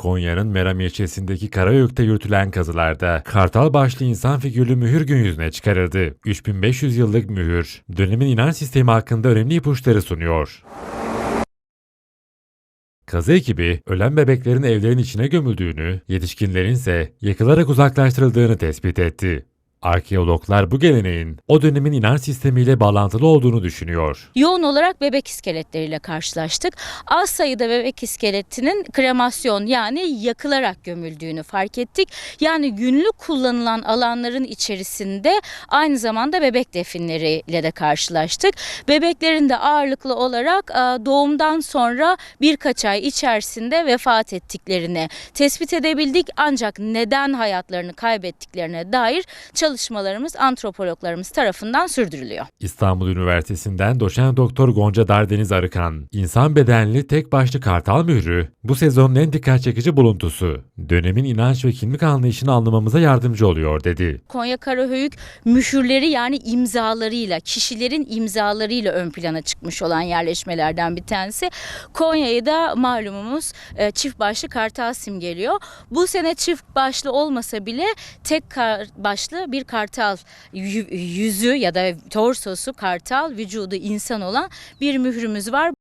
Konya'nın Meram ilçesindeki Karayük'te yürütülen kazılarda kartal başlı insan figürlü mühür gün yüzüne çıkarıldı. 3500 yıllık mühür, dönemin inanç sistemi hakkında önemli ipuçları sunuyor. Kazı ekibi ölen bebeklerin evlerin içine gömüldüğünü, yetişkinlerin ise yakılarak uzaklaştırıldığını tespit etti. Arkeologlar bu geleneğin o dönemin inanç sistemiyle bağlantılı olduğunu düşünüyor. Yoğun olarak bebek iskeletleriyle karşılaştık. Az sayıda bebek iskeletinin kremasyon yani yakılarak gömüldüğünü fark ettik. Yani günlük kullanılan alanların içerisinde aynı zamanda bebek definleriyle de karşılaştık. Bebeklerin de ağırlıklı olarak e, doğumdan sonra birkaç ay içerisinde vefat ettiklerini tespit edebildik. Ancak neden hayatlarını kaybettiklerine dair çalışmalarımız antropologlarımız tarafından sürdürülüyor. İstanbul Üniversitesi'nden doçent doktor Gonca Dardeniz Arıkan, insan bedenli tek başlı kartal mührü bu sezonun en dikkat çekici buluntusu. Dönemin inanç ve kimlik anlayışını anlamamıza yardımcı oluyor dedi. Konya Karahöyük mühürleri yani imzalarıyla, kişilerin imzalarıyla ön plana çıkmış olan yerleşmelerden bir tanesi. Konya'yı da malumumuz e, çift başlı kartal simgeliyor. Bu sene çift başlı olmasa bile tek başlı bir kartal yü- yüzü ya da torsosu kartal, vücudu insan olan bir mührümüz var.